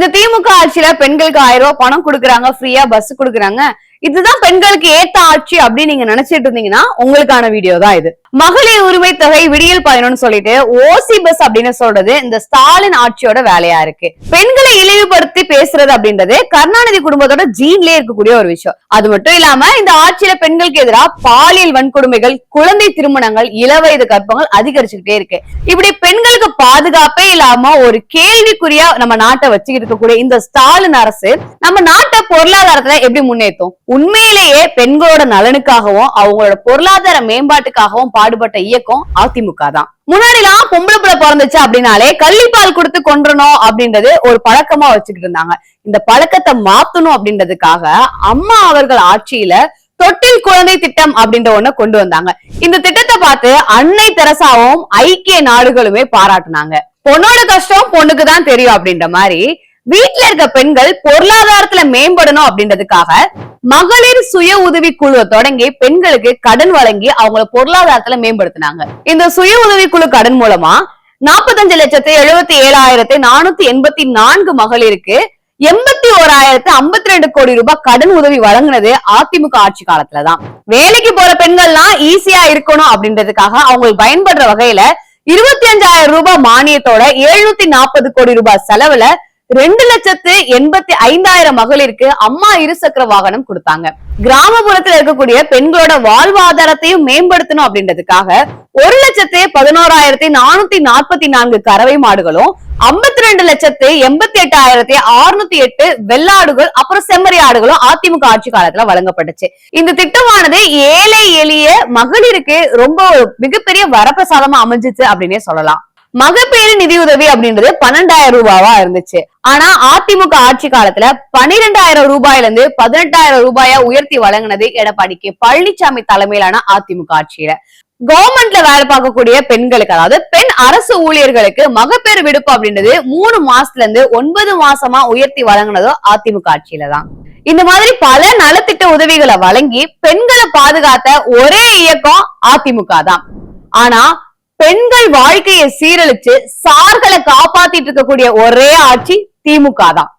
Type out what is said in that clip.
இந்த திமுக ஆட்சியில பெண்களுக்கு ஆயிரம் ரூபாய் பணம் கொடுக்குறாங்க ஃப்ரீயா பஸ் கொடுக்குறாங்க. இதுதான் பெண்களுக்கு ஏத்த ஆட்சி அப்படின்னு நீங்க நினைச்சிட்டு இருந்தீங்கன்னா உங்களுக்கான வீடியோ தான் இது. மகளிர் உரிமை தொகை விடியல் பயணம்னு சொல்லிட்டு ஓசி பஸ் அப்படின்னு சொல்றது இந்த ஸ்டாலின் ஆட்சியோட வேலையா இருக்கு. பெண்களை இழிவுபடுத்தி பேசுறது அப்படின்றது கருணாநிதி குடும்பத்தோட ஜீன்லயே இருக்கக்கூடிய ஒரு விஷயம். அது மட்டும் இல்லாம இந்த ஆட்சியில பெண்களுக்கு எதிராக பாலியல் வன்கொடுமைகள் குழந்தை திருமணங்கள் இளவயது கற்பங்கள் அதிகரிச்சுக்கிட்டே இருக்கு. இப்படி பெண்களுக்கு பாதுகாப்பே இல்லாம ஒரு கேள்விக்குறியா நம்ம நாட்டை வச்சுக்கிட்டு இருக்கக்கூடிய இந்த ஸ்டாலின் அரசு நம்ம நாட்டை பொருளாதாரத்துல எப்படி முன்னேற்றும் உண்மையிலேயே பெண்களோட நலனுக்காகவும் அவங்களோட பொருளாதார மேம்பாட்டுக்காகவும் பாடுபட்ட இயக்கம் அதிமுக தான். முன்னாடிலாம் பொம்பளை பிள்ளை பிறந்துச்சு அப்படின்னாலே கள்ளிப்பால் கொடுத்து கொன்றணும் அப்படின்றது ஒரு பழக்கமா வச்சுக்கிட்டு இருந்தாங்க. இந்த பழக்கத்தை மாத்தணும் அப்படின்றதுக்காக அம்மா அவர்கள் ஆட்சியில தொட்டில் குழந்தை திட்டம் அப்படின்ற ஒண்ண கொண்டு வந்தாங்க. இந்த திட்டத்தை பார்த்து அன்னை தெரசாவும் ஐக்கிய நாடுகளுமே பாராட்டுனாங்க. பொண்ணோட கஷ்டம் பொண்ணுக்கு தான் தெரியும் அப்படின்ற மாதிரி வீட்டுல இருக்க பெண்கள் பொருளாதாரத்துல மேம்படணும் அப்படின்றதுக்காக மகளிர் சுய உதவி குழுவை தொடங்கி பெண்களுக்கு கடன் வழங்கி அவங்கள பொருளாதாரத்துல மேம்படுத்தினாங்க. இந்த சுய உதவி குழு கடன் மூலமா நாற்பத்தஞ்சு லட்சத்தி எழுபத்தி ஏழாயிரத்தி நானூத்தி எண்பத்தி நான்கு மகளிருக்கு எண்பத்தி ஓராயிரத்து ஐம்பத்தி ரெண்டு கோடி ரூபாய் கடன் உதவி வழங்குனது அதிமுக ஆட்சி காலத்துலதான். வேலைக்கு போற பெண்கள்லாம் ஈஸியா இருக்கணும் அப்படின்றதுக்காக அவங்களுக்கு பயன்படுற வகையில இருபத்தி அஞ்சாயிரம் ரூபாய் மானியத்தோட எழுநூத்தி நாற்பது கோடி ரூபாய் செலவுல ரெண்டு லட்சத்து எண்பத்தி ஐந்தாயிரம் மகளிருக்கு அம்மா இருசக்கர வாகனம் கொடுத்தாங்க. கிராமப்புறத்துல இருக்கக்கூடிய பெண்களோட வாழ்வாதாரத்தையும் மேம்படுத்தணும் அப்படின்றதுக்காக ஒரு லட்சத்து பதினோராயிரத்தி நானூத்தி நாற்பத்தி நான்கு கறவை மாடுகளும் ஐம்பத்தி ரெண்டு லட்சத்து எண்பத்தி எட்டாயிரத்தி அறுநூத்தி எட்டு வெள்ளாடுகள் அப்புறம் செம்மறி ஆடுகளும் அதிமுக ஆட்சி காலத்துல வழங்கப்பட்டுச்சு. இந்த திட்டமானது ஏழை எளிய மகளிருக்கு ரொம்ப மிகப்பெரிய வரப்பிரசாதமா அமைஞ்சிச்சு அப்படின்னே சொல்லலாம். மகப்பேறு நிதியுதவி அப்படின்றது பன்னெண்டாயிரம் ரூபாவா இருந்துச்சு. ஆனா அதிமுக ஆட்சி காலத்துல பன்னிரெண்டாயிரம் ரூபாயில இருந்து பதினெட்டாயிரம் ரூபாயா உயர்த்தி வழங்கினது எடப்பாடிக்கு பழனிசாமி தலைமையிலான அதிமுக ஆட்சியில. கவர்மெண்ட்ல வேலை பார்க்கக்கூடிய பெண்களுக்கு அதாவது பெண் அரசு ஊழியர்களுக்கு மகப்பேறு விடுப்பு அப்படின்றது மூணு மாசத்துல இருந்து ஒன்பது மாசமா உயர்த்தி வழங்கினதோ அதிமுக ஆட்சியில தான். இந்த மாதிரி பல நலத்திட்ட உதவிகளை வழங்கி பெண்களை பாதுகாத்த ஒரே இயக்கம் அதிமுக தான். ஆனா பெண்கள் வாழ்க்கையை சீரழிச்சு சார்களை காப்பாத்திட்டு இருக்கக்கூடிய ஒரே ஆட்சி திமுக தான்